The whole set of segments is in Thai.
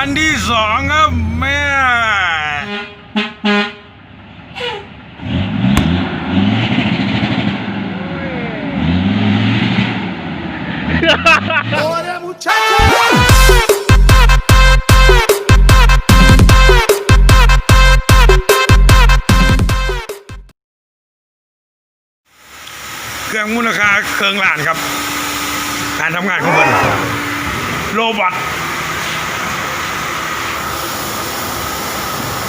คันที่สองครับแม่ Hola muchachos. เครื่องมูลค่าเครื่องล้านครับ การทำงานของมันโรบอทอ่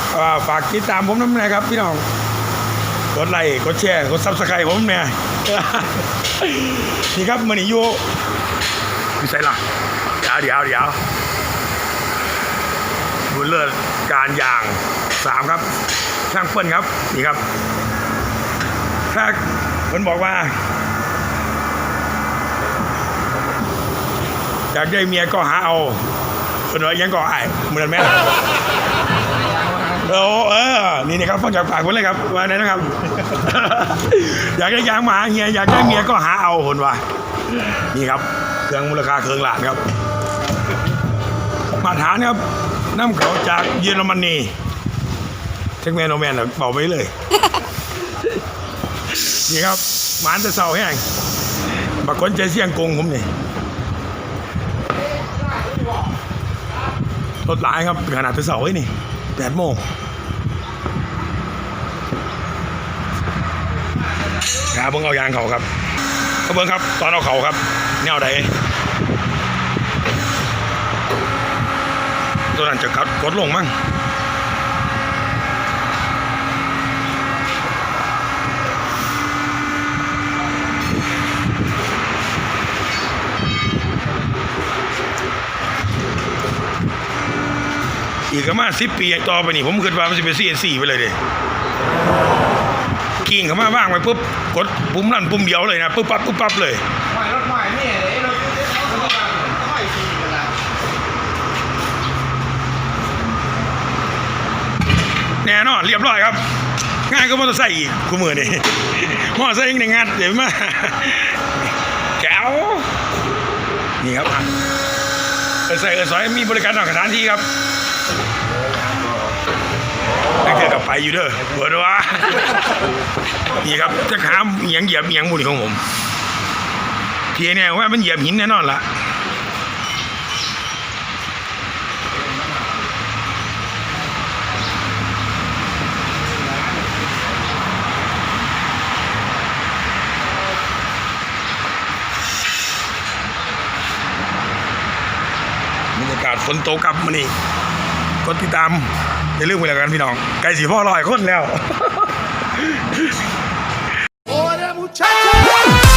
า ฝากติดตามผมน้ำนะครับ พี่น้อง กดไลค์กดแชร์กดซับสไครต์ผมเนี่ยนี่ครับมันนี่อยู่พี่ใส่ละเดี๋ยวเดี๋ยวเดี๋ยวบุญเลิศการยางสามครับ ช่างเปิ้ลครับ นี่ครับ ถ้ามันบอกว่าอยากได้เมียก็หาเอาเป็นว่ายังก็ไอ้เหมือนแม่ โอ้เออนี่นะครับฟังจากปากผมเลยครับว่าไหนนะครับ อยากได้ยางมาเฮียอยากได้เมียก็หาเอาคนว่านี่ครับเครื่องมูลค่าเครื่องหลานครับ มาตรฐานครับน้ำเขาจากเยอรมนีเทคแมนโนแมนเบาไปเลย นี่ครับหมานแต่เสาแห้งบักคนใจเสี่ยงกงผมนี่รถหลายครับขนาดแต่เสาไว้นี่ แปดโมงครับเบิ่งเอายางเขาครับเบิ่งครับ ตอนเอาเขาครับแนวใดตัวนั้นจะกัดกดลงมั้ง อีกประมาณสิบปีต่อไปนี่ผมคิดว่ามันจะเป็น CNC ไปเลยเด้กิ่งเข้ามาว่างไปปุ๊บกดปุ่มนั่นปุ่มเดียวเลยนะปุ๊บปั๊บปุ๊บปั๊บเลยรถใหม่นี่เลยรถใหม่สีกันละแน่นอนเรียบร้อยครับง่ายก็มอเตอร์ไซค์อีกคู่มือนี่มอเตอร์ไซค์ยังในงานเดี๋ยวมาแก้วนี่ครับเออใส่เออซอยมีบริการนอกสถานที่ครับ ตั้งแต่กับไปอยู่เด้อเปิดว่านี่ครับจะขามเอียงเหยียบเอียงบุญของผมเทียเนี่ยว่ามันเหยียบหินแน่นอนละบรรยากาศฝนตกกลับมานี่ กดติดตามอย่าลืมไปแล้วกันพี่น้อง ไก่สีพ่อลอยคนแล้ว Hola muchachos.